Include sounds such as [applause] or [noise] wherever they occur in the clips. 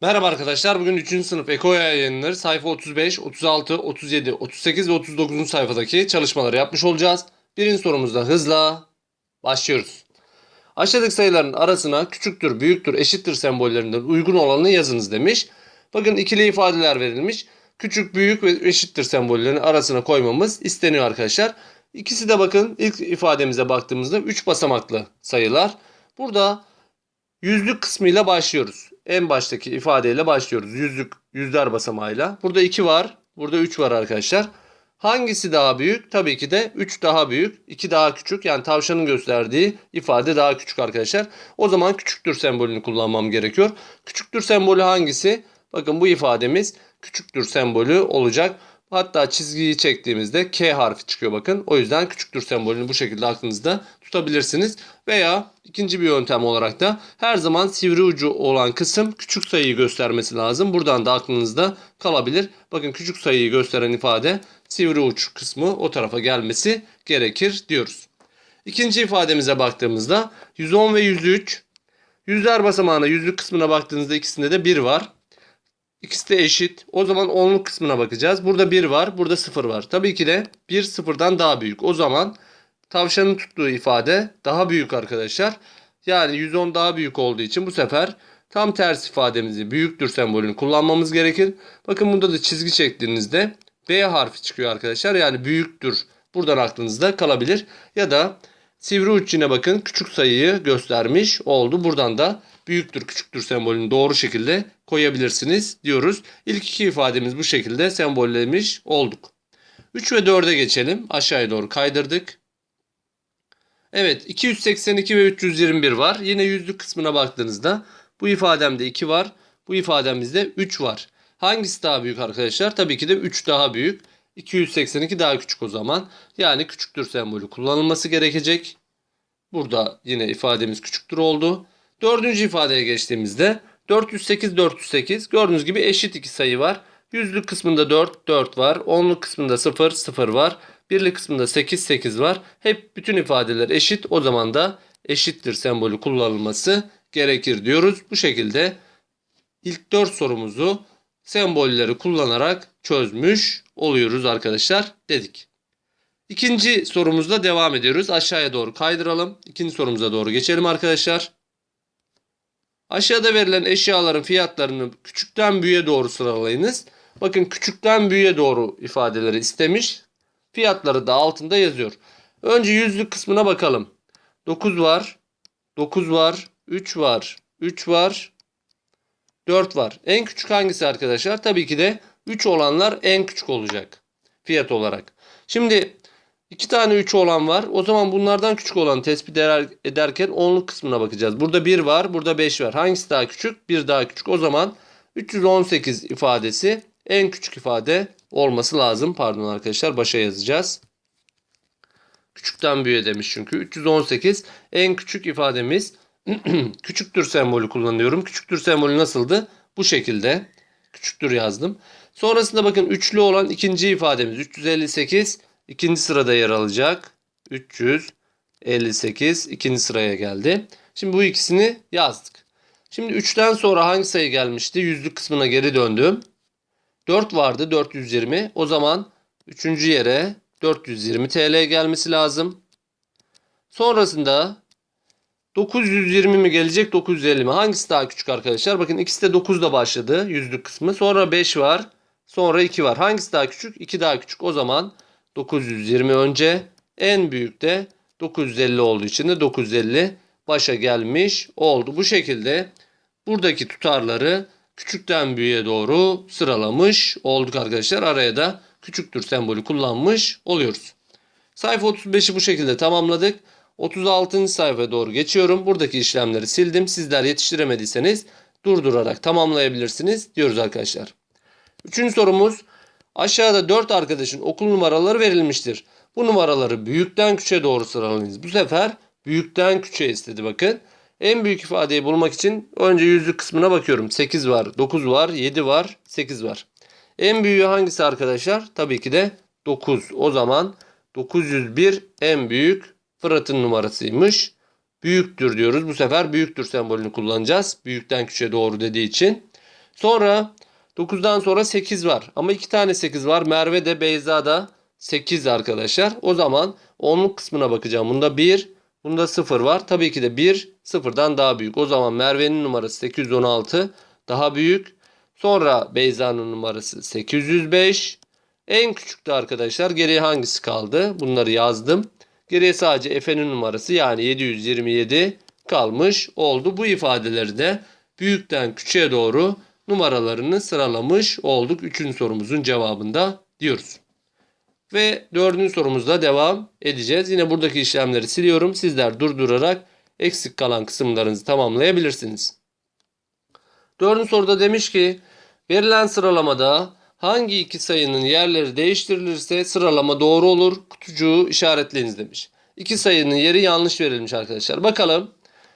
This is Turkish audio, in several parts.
Merhaba arkadaşlar. Bugün 3. sınıf Ekoya yayınları sayfa 35, 36, 37, 38 ve 39. sayfadaki çalışmaları yapmış olacağız. Birinci sorumuzda hızla başlıyoruz. Aşağıdaki sayıların arasına küçüktür, büyüktür, eşittir sembollerinden uygun olanını yazınız demiş. Bakın ikili ifadeler verilmiş. Küçük, büyük ve eşittir sembollerini arasına koymamız isteniyor arkadaşlar. İkisi de bakın ilk ifademize baktığımızda 3 basamaklı sayılar. Burada yüzlük kısmıyla başlıyoruz. En baştaki ifadeyle başlıyoruz. Yüzlük, yüzler basamağıyla. Burada 2 var. Burada 3 var arkadaşlar. Hangisi daha büyük? Tabii ki de 3 daha büyük, 2 daha küçük. Yani tavşanın gösterdiği ifade daha küçük arkadaşlar. O zaman küçüktür sembolünü kullanmam gerekiyor. Küçüktür sembolü hangisi? Bakın bu ifademiz küçüktür sembolü olacak. Hatta çizgiyi çektiğimizde K harfi çıkıyor bakın. O yüzden küçüktür sembolünü bu şekilde aklınızda tutabilirsiniz. Veya ikinci bir yöntem olarak da her zaman sivri ucu olan kısım küçük sayıyı göstermesi lazım. Buradan da aklınızda kalabilir. Bakın küçük sayıyı gösteren ifade sivri uç kısmı o tarafa gelmesi gerekir diyoruz. İkinci ifademize baktığımızda 110 ve 103. Yüzler basamağına yüzlük kısmına baktığınızda ikisinde de 1 var. İkisi de eşit. O zaman onluk kısmına bakacağız. Burada 1 var, burada 0 var. Tabii ki de 1 sıfırdan daha büyük. O zaman tavşanın tuttuğu ifade daha büyük arkadaşlar. Yani 110 daha büyük olduğu için bu sefer tam ters ifademizi büyüktür sembolünü kullanmamız gerekir. Bakın burada da çizgi çektiğinizde B harfi çıkıyor arkadaşlar. Yani büyüktür. Buradan aklınızda kalabilir. Ya da sivri uç bakın küçük sayıyı göstermiş oldu. Buradan da büyüktür küçüktür sembolünü doğru şekilde koyabilirsiniz diyoruz. İlk iki ifademiz bu şekilde sembollemiş olduk. 3 ve 4'e geçelim. Aşağıya doğru kaydırdık. Evet 282 ve 321 var. Yine yüzlük kısmına baktığınızda bu ifademde 2 var. Bu ifademizde 3 var. Hangisi daha büyük arkadaşlar? Tabii ki de 3 daha büyük. 282 daha küçük o zaman. Yani küçüktür sembolü kullanılması gerekecek. Burada yine ifademiz küçüktür oldu. Dördüncü ifadeye geçtiğimizde 408 408 gördüğünüz gibi eşit iki sayı var. Yüzlük kısmında 4 4 var. Onluk kısmında 0 0 var. Birlik kısmında 8 8 var. Hep bütün ifadeler eşit. O zaman da eşittir sembolü kullanılması gerekir diyoruz. Bu şekilde ilk 4 sorumuzu sembolleri kullanarak çözmüş oluyoruz arkadaşlar dedik. İkinci sorumuzla devam ediyoruz. Aşağıya doğru kaydıralım. İkinci sorumuza doğru geçelim arkadaşlar. Aşağıda verilen eşyaların fiyatlarını küçükten büyüğe doğru sıralayınız. Bakın küçükten büyüğe doğru ifadeleri istemiş. Fiyatları da altında yazıyor. Önce yüzlük kısmına bakalım. 9 var. 9 var. 3 var. 3 var. 4 var. En küçük hangisi arkadaşlar? Tabii ki de 3 olanlar en küçük olacak. Fiyat olarak. Şimdi iki tane 3 olan var. O zaman bunlardan küçük olanı tespit eder- ederken onluk kısmına bakacağız. Burada 1 var. Burada 5 var. Hangisi daha küçük? 1 daha küçük. O zaman 318 ifadesi en küçük ifade olması lazım. Pardon arkadaşlar başa yazacağız. Küçükten büyüğe demiş çünkü. 318 en küçük ifademiz [clears throat] küçüktür sembolü kullanıyorum. Küçüktür sembolü nasıldı? Bu şekilde. Küçüktür yazdım. Sonrasında bakın üçlü olan ikinci ifademiz 358 ikinci sırada yer alacak. 358 ikinci sıraya geldi. Şimdi bu ikisini yazdık. Şimdi 3'ten sonra hangi sayı gelmişti? Yüzlük kısmına geri döndüm. 4 vardı 420. O zaman 3. yere 420 TL gelmesi lazım. Sonrasında 920 mi gelecek 950 mi? Hangisi daha küçük arkadaşlar? Bakın ikisi de 9'da başladı yüzlük kısmı. Sonra 5 var. Sonra 2 var. Hangisi daha küçük? 2 daha küçük. O zaman 920 önce en büyük de 950 olduğu için de 950 başa gelmiş oldu. Bu şekilde buradaki tutarları küçükten büyüğe doğru sıralamış olduk arkadaşlar. Araya da küçüktür sembolü kullanmış oluyoruz. Sayfa 35'i bu şekilde tamamladık. 36. sayfaya doğru geçiyorum. Buradaki işlemleri sildim. Sizler yetiştiremediyseniz durdurarak tamamlayabilirsiniz diyoruz arkadaşlar. Üçüncü sorumuz. Aşağıda 4 arkadaşın okul numaraları verilmiştir. Bu numaraları büyükten küçüğe doğru sıralayınız. Bu sefer büyükten küçüğe istedi bakın. En büyük ifadeyi bulmak için önce yüzlük kısmına bakıyorum. 8 var, 9 var, 7 var, 8 var. En büyüğü hangisi arkadaşlar? Tabii ki de 9. O zaman 901 en büyük Fırat'ın numarasıymış. Büyüktür diyoruz. Bu sefer büyüktür sembolünü kullanacağız. Büyükten küçüğe doğru dediği için. Sonra 9'dan sonra 8 var. Ama 2 tane 8 var. Merve de Beyza da 8 arkadaşlar. O zaman onluk kısmına bakacağım. Bunda 1, bunda 0 var. Tabii ki de 1 sıfırdan daha büyük. O zaman Merve'nin numarası 816 daha büyük. Sonra Beyza'nın numarası 805. En küçük de arkadaşlar geriye hangisi kaldı? Bunları yazdım. Geriye sadece Efe'nin numarası yani 727 kalmış oldu. Bu ifadeleri de büyükten küçüğe doğru numaralarını sıralamış olduk. Üçüncü sorumuzun cevabında diyoruz. Ve dördüncü sorumuzda devam edeceğiz. Yine buradaki işlemleri siliyorum. Sizler durdurarak eksik kalan kısımlarınızı tamamlayabilirsiniz. Dördüncü soruda demiş ki verilen sıralamada hangi iki sayının yerleri değiştirilirse sıralama doğru olur. Kutucuğu işaretleyiniz demiş. İki sayının yeri yanlış verilmiş arkadaşlar. Bakalım.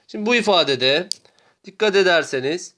Şimdi bu ifadede dikkat ederseniz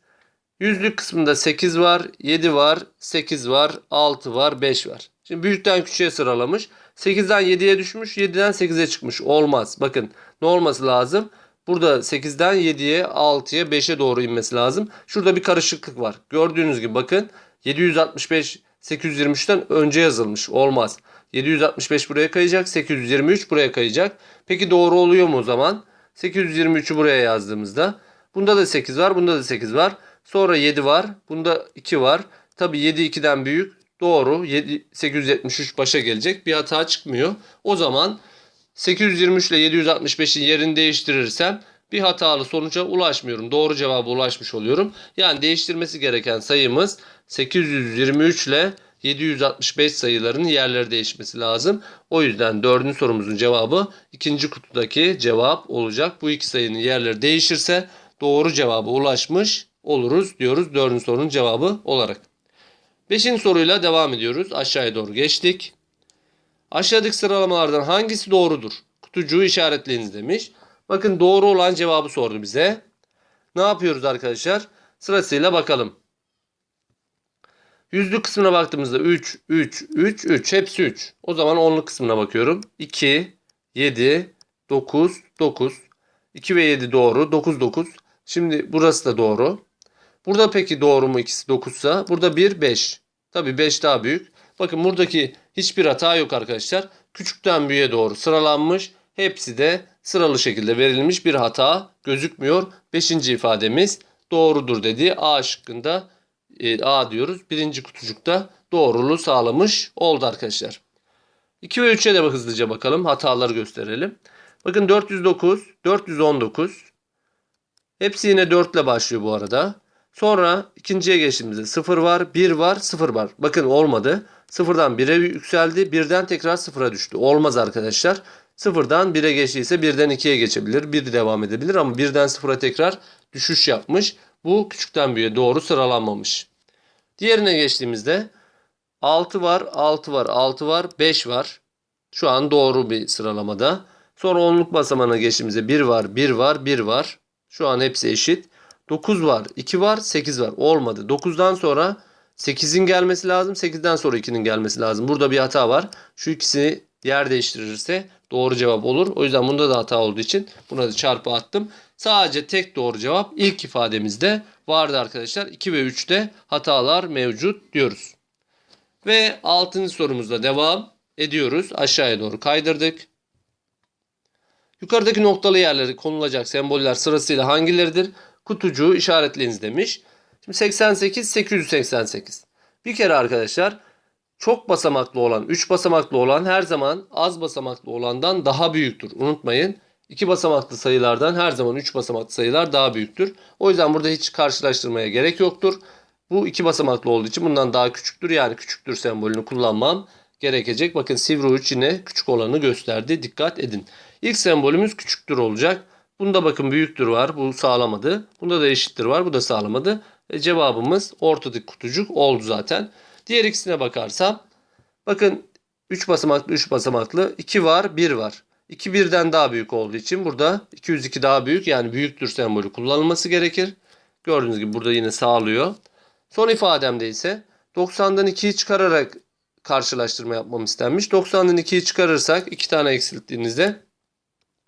yüzlük kısmında 8 var, 7 var, 8 var, 6 var, 5 var. Şimdi büyükten küçüğe sıralamış. 8'den 7'ye düşmüş, 7'den 8'e çıkmış. Olmaz. Bakın ne olması lazım? Burada 8'den 7'ye, 6'ya, 5'e doğru inmesi lazım. Şurada bir karışıklık var. Gördüğünüz gibi bakın 765 823'ten önce yazılmış. Olmaz. 765 buraya kayacak. 823 buraya kayacak. Peki doğru oluyor mu o zaman? 823'ü buraya yazdığımızda. Bunda da 8 var. Bunda da 8 var. Sonra 7 var. Bunda 2 var. Tabi 7 2'den büyük. Doğru. 7, 873 başa gelecek. Bir hata çıkmıyor. O zaman 823 ile 765'in yerini değiştirirsem bir hatalı sonuca ulaşmıyorum. Doğru cevaba ulaşmış oluyorum. Yani değiştirmesi gereken sayımız 823 ile 765 sayılarının yerleri değişmesi lazım. O yüzden dördüncü sorumuzun cevabı ikinci kutudaki cevap olacak. Bu iki sayının yerleri değişirse doğru cevaba ulaşmış oluruz diyoruz dördüncü sorunun cevabı olarak. Beşinci soruyla devam ediyoruz. Aşağıya doğru geçtik. Aşağıdaki sıralamalardan hangisi doğrudur? Kutucuğu işaretleyiniz demiş. Bakın doğru olan cevabı sordu bize. Ne yapıyoruz arkadaşlar? Sırasıyla bakalım. Yüzlük kısmına baktığımızda 3, 3, 3, 3. Hepsi 3. O zaman onluk kısmına bakıyorum. 2, 7, 9, 9. 2 ve 7 doğru. 9, 9. Şimdi burası da doğru. Burada peki doğru mu ikisi 9 ise? Burada 1, 5. Tabi 5 daha büyük. Bakın buradaki hiçbir hata yok arkadaşlar. Küçükten büyüğe doğru sıralanmış. Hepsi de sıralı şekilde verilmiş bir hata gözükmüyor. Beşinci ifademiz doğrudur dedi. A şıkkında e, A diyoruz. Birinci kutucukta doğruluğu sağlamış oldu arkadaşlar. 2 ve 3'e de hızlıca bakalım. Hataları gösterelim. Bakın 409, 419. Hepsi yine 4 ile başlıyor bu arada. Sonra ikinciye geçtiğimizde 0 var, 1 var, 0 var. Bakın olmadı. 0'dan 1'e yükseldi. 1'den tekrar 0'a düştü. Olmaz arkadaşlar. 0'dan 1'e geçtiyse 1'den 2'ye geçebilir. 1 devam edebilir ama 1'den 0'a tekrar düşüş yapmış. Bu küçükten büyüğe doğru sıralanmamış. Diğerine geçtiğimizde 6 var, 6 var, 6 var, 5 var. Şu an doğru bir sıralamada. Sonra onluk basamağına geçtiğimizde 1 var, 1 var, 1 var. Şu an hepsi eşit. 9 var, 2 var, 8 var. Olmadı. 9'dan sonra 8'in gelmesi lazım. 8'den sonra 2'nin gelmesi lazım. Burada bir hata var. Şu ikisi yer değiştirirse doğru cevap olur. O yüzden bunda da hata olduğu için buna da çarpı attım. Sadece tek doğru cevap ilk ifademizde vardı arkadaşlar. 2 ve 3'te hatalar mevcut diyoruz. Ve 6. sorumuzda devam ediyoruz. Aşağıya doğru kaydırdık. Yukarıdaki noktalı yerleri konulacak semboller sırasıyla hangileridir? Kutucuğu işaretleyiniz demiş. Şimdi 88, 888. Bir kere arkadaşlar çok basamaklı olan, 3 basamaklı olan her zaman az basamaklı olandan daha büyüktür. Unutmayın. 2 basamaklı sayılardan her zaman 3 basamaklı sayılar daha büyüktür. O yüzden burada hiç karşılaştırmaya gerek yoktur. Bu 2 basamaklı olduğu için bundan daha küçüktür. Yani küçüktür sembolünü kullanmam gerekecek. Bakın sivri uç yine küçük olanı gösterdi. Dikkat edin. İlk sembolümüz küçüktür olacak. Bunda bakın büyüktür var. Bu sağlamadı. Bunda da eşittir var. Bu da sağlamadı. E, cevabımız ortadaki kutucuk oldu zaten. Diğer ikisine bakarsam bakın 3 basamaklı 3 basamaklı 2 var 1 var. 2 birden daha büyük olduğu için burada 202 daha büyük yani büyüktür sembolü kullanılması gerekir. Gördüğünüz gibi burada yine sağlıyor. Son ifademde ise 90'dan 2'yi çıkararak karşılaştırma yapmam istenmiş. 90'dan 2'yi çıkarırsak 2 tane eksilttiğinizde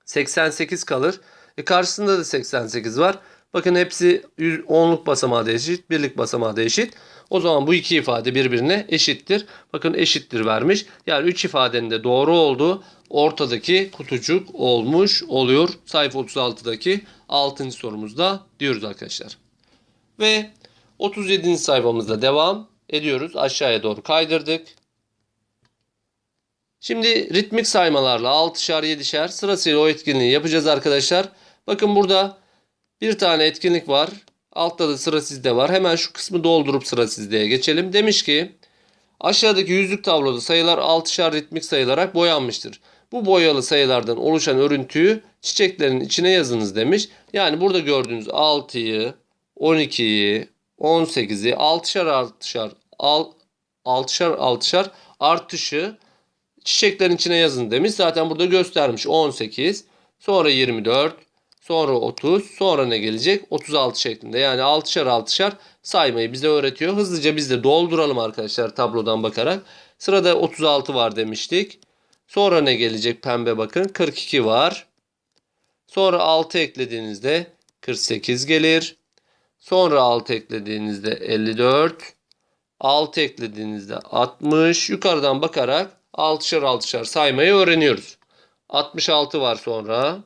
88 kalır. E karşısında da 88 var. Bakın hepsi yüz- onluk basamağı da eşit, birlik basamağı da eşit. O zaman bu iki ifade birbirine eşittir. Bakın eşittir vermiş. Yani 3 ifadenin de doğru olduğu ortadaki kutucuk olmuş oluyor. Sayfa 36'daki 6. sorumuzda diyoruz arkadaşlar. Ve 37. sayfamızda devam ediyoruz. Aşağıya doğru kaydırdık. Şimdi ritmik saymalarla 6'şer 7'şer sırasıyla o etkinliği yapacağız arkadaşlar. Bakın burada bir tane etkinlik var. Altta da sıra sizde var. Hemen şu kısmı doldurup sıra sizde'ye geçelim. Demiş ki aşağıdaki yüzlük tabloda sayılar 6'şer ritmik sayılarak boyanmıştır. Bu boyalı sayılardan oluşan örüntüyü çiçeklerin içine yazınız demiş. Yani burada gördüğünüz 6'yı, 12'yi, 18'i 6'şer 6'şer al 6'şer 6'şer artışı çiçeklerin içine yazın demiş. Zaten burada göstermiş 18, sonra 24, sonra 30, sonra ne gelecek? 36 şeklinde. Yani 6'şer 6'şer saymayı bize öğretiyor. Hızlıca biz de dolduralım arkadaşlar tablodan bakarak. Sırada 36 var demiştik. Sonra ne gelecek pembe bakın 42 var. Sonra 6 eklediğinizde 48 gelir. Sonra 6 eklediğinizde 54. 6 eklediğinizde 60. Yukarıdan bakarak 6'şer 6'şer saymayı öğreniyoruz. 66 var sonra.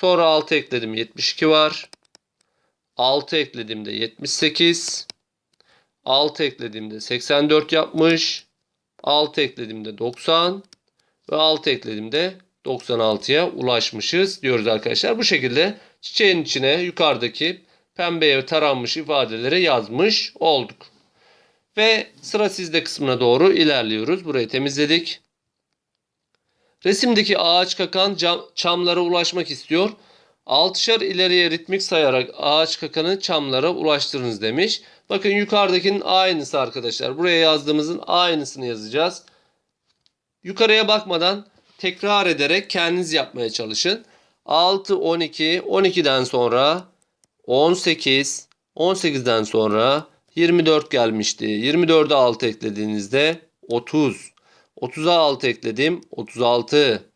Sonra 6 ekledim 72 var. 6 eklediğimde 78. 6 eklediğimde 84 yapmış. 6 eklediğimde 90 ve 6 eklediğimde 96'ya ulaşmışız diyoruz arkadaşlar. Bu şekilde çiçeğin içine yukarıdaki pembeye taranmış ifadeleri yazmış olduk. Ve sıra sizde kısmına doğru ilerliyoruz. Burayı temizledik. Resimdeki ağaç kakan cam, çamlara ulaşmak istiyor. Altışar ileriye ritmik sayarak ağaç kakanı çamlara ulaştırınız demiş. Bakın yukarıdakinin aynısı arkadaşlar. Buraya yazdığımızın aynısını yazacağız. Yukarıya bakmadan tekrar ederek kendiniz yapmaya çalışın. 6, 12, 12'den sonra 18, 18'den sonra 24 gelmişti. 24'e 6 eklediğinizde 30. 30'a 6 ekledim 36.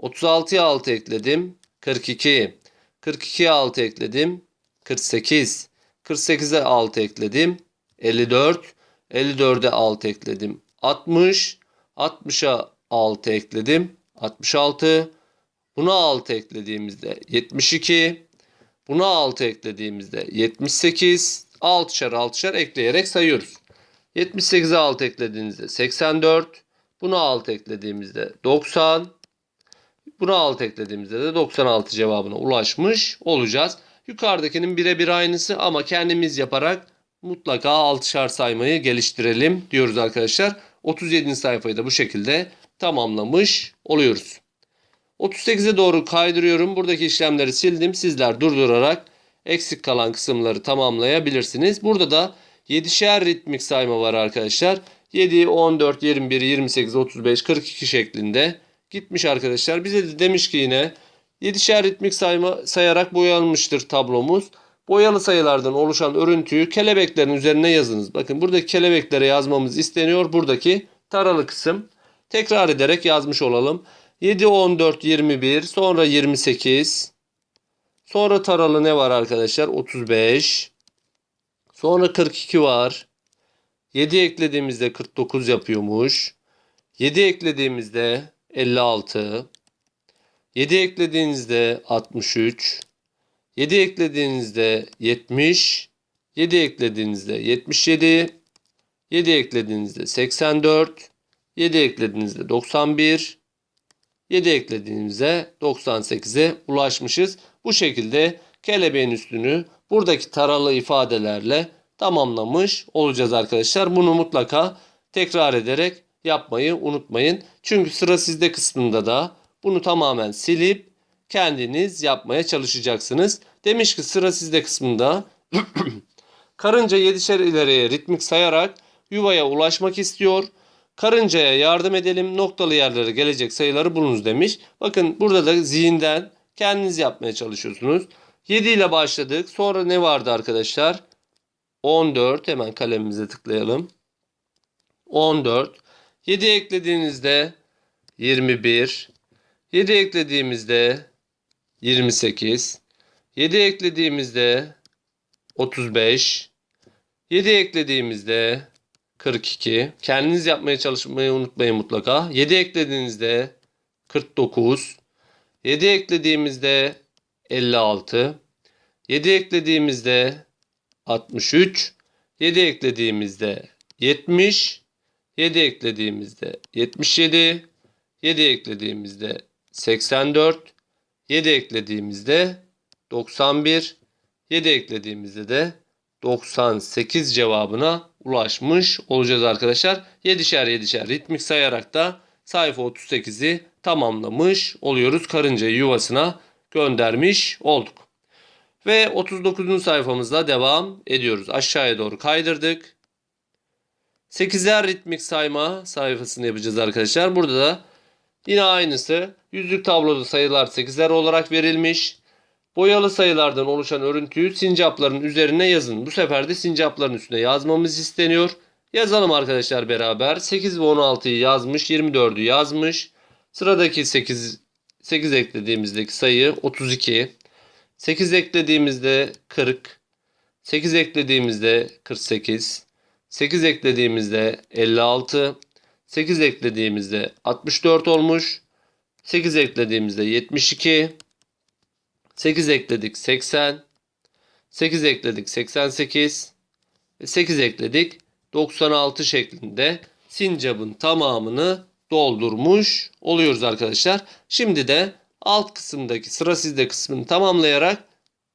36'ya 6 ekledim 42. 42'ye 6 ekledim 48. 48'e 6 ekledim 54. 54'e 6 ekledim 60. 60'a 6 ekledim 66. Buna 6 eklediğimizde 72. Buna 6 eklediğimizde 78. 6'şer 6'şer ekleyerek sayıyoruz. 78'e 6 eklediğinizde 84. Buna 6 eklediğimizde 90. Buna 6 eklediğimizde de 96 cevabına ulaşmış olacağız. Yukarıdakinin birebir aynısı ama kendimiz yaparak mutlaka 6'şar saymayı geliştirelim diyoruz arkadaşlar. 37. sayfayı da bu şekilde tamamlamış oluyoruz. 38'e doğru kaydırıyorum. Buradaki işlemleri sildim. Sizler durdurarak eksik kalan kısımları tamamlayabilirsiniz. Burada da 7'şer ritmik sayma var arkadaşlar. 7, 14, 21, 28, 35, 42 şeklinde gitmiş arkadaşlar. Bize de demiş ki yine 7'şer ritmik sayma sayarak boyanmıştır tablomuz. Boyalı sayılardan oluşan örüntüyü kelebeklerin üzerine yazınız. Bakın buradaki kelebeklere yazmamız isteniyor. Buradaki taralı kısım. Tekrar ederek yazmış olalım. 7, 14, 21, sonra 28. Sonra taralı ne var arkadaşlar? 35. Sonra 42 var. 7 eklediğimizde 49 yapıyormuş. 7 eklediğimizde 56. 7 eklediğinizde 63. 7 eklediğinizde 70. 7 eklediğinizde 77. 7 eklediğinizde 84. 7 eklediğinizde 91. 7 eklediğimizde 98'e ulaşmışız. Bu şekilde kelebeğin üstünü buradaki taralı ifadelerle tamamlamış olacağız arkadaşlar. Bunu mutlaka tekrar ederek yapmayı unutmayın. Çünkü sıra sizde kısmında da bunu tamamen silip kendiniz yapmaya çalışacaksınız. Demiş ki sıra sizde kısmında [clears throat] karınca yedişer ileriye ritmik sayarak yuvaya ulaşmak istiyor. Karıncaya yardım edelim noktalı yerlere gelecek sayıları bulunuz demiş. Bakın burada da zihinden kendiniz yapmaya çalışıyorsunuz. 7 ile başladık. Sonra ne vardı arkadaşlar? 14 hemen kalemimize tıklayalım. 14. 7 eklediğinizde 21. 7 eklediğimizde 28. 7 eklediğimizde 35. 7 eklediğimizde 42. Kendiniz yapmaya çalışmayı unutmayın mutlaka. 7 eklediğinizde 49. 7 eklediğimizde 56. 7 eklediğimizde 63. 7 eklediğimizde 70. 7 eklediğimizde 77. 7 eklediğimizde 84. 7 eklediğimizde 91. 7 eklediğimizde de 98 cevabına ulaşmış olacağız arkadaşlar. 7'şer 7'şer ritmik sayarak da sayfa 38'i tamamlamış oluyoruz. Karıncayı yuvasına göndermiş olduk. Ve 39. sayfamızda devam ediyoruz. Aşağıya doğru kaydırdık. 8'er ritmik sayma sayfasını yapacağız arkadaşlar. Burada da yine aynısı. Yüzlük tabloda sayılar 8'er olarak verilmiş. Boyalı sayılardan oluşan örüntüyü sincapların üzerine yazın. Bu sefer de sincapların üstüne yazmamız isteniyor. Yazalım arkadaşlar beraber. 8 ve 16'yı yazmış, 24'ü yazmış. Sıradaki 8 8 eklediğimizdeki sayı 32. 8 eklediğimizde 40. 8 eklediğimizde 48. 8 eklediğimizde 56. 8 eklediğimizde 64 olmuş. 8 eklediğimizde 72. 8 ekledik 80. 8 ekledik 88. 8 ekledik 96 şeklinde sincapın tamamını doldurmuş oluyoruz arkadaşlar. Şimdi de alt kısımdaki sıra sizde kısmını tamamlayarak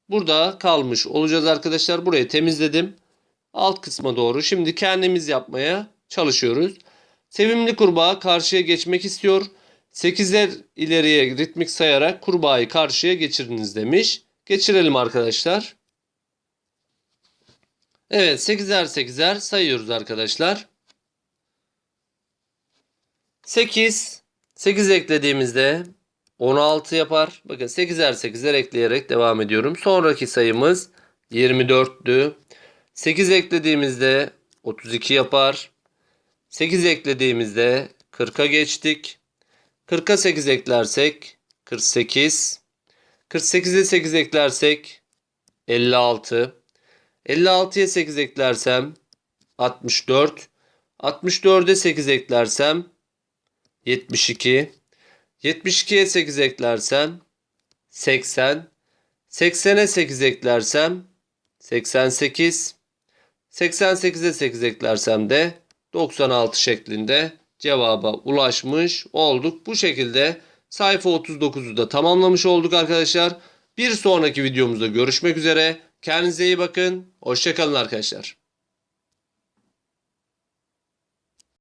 burada kalmış olacağız arkadaşlar. Burayı temizledim. Alt kısma doğru şimdi kendimiz yapmaya çalışıyoruz. Sevimli kurbağa karşıya geçmek istiyor. 8'er ileriye ritmik sayarak kurbağayı karşıya geçiriniz demiş. Geçirelim arkadaşlar. Evet 8'er 8'er sayıyoruz arkadaşlar. 8 8 eklediğimizde 16 yapar. Bakın 8'er 8'er ekleyerek devam ediyorum. Sonraki sayımız 24'tü. 8 eklediğimizde 32 yapar. 8 eklediğimizde 40'a geçtik. 40'a 8 eklersek 48. 48'e 8 eklersek 56. 56'ya 8 eklersem 64. 64'e 8 eklersem 72. 72'ye 8 eklersem 80. 80'e 8 eklersem 88. 88'e 8 eklersem de 96 şeklinde cevaba ulaşmış olduk. Bu şekilde sayfa 39'u da tamamlamış olduk arkadaşlar. Bir sonraki videomuzda görüşmek üzere. Kendinize iyi bakın. Hoşçakalın arkadaşlar.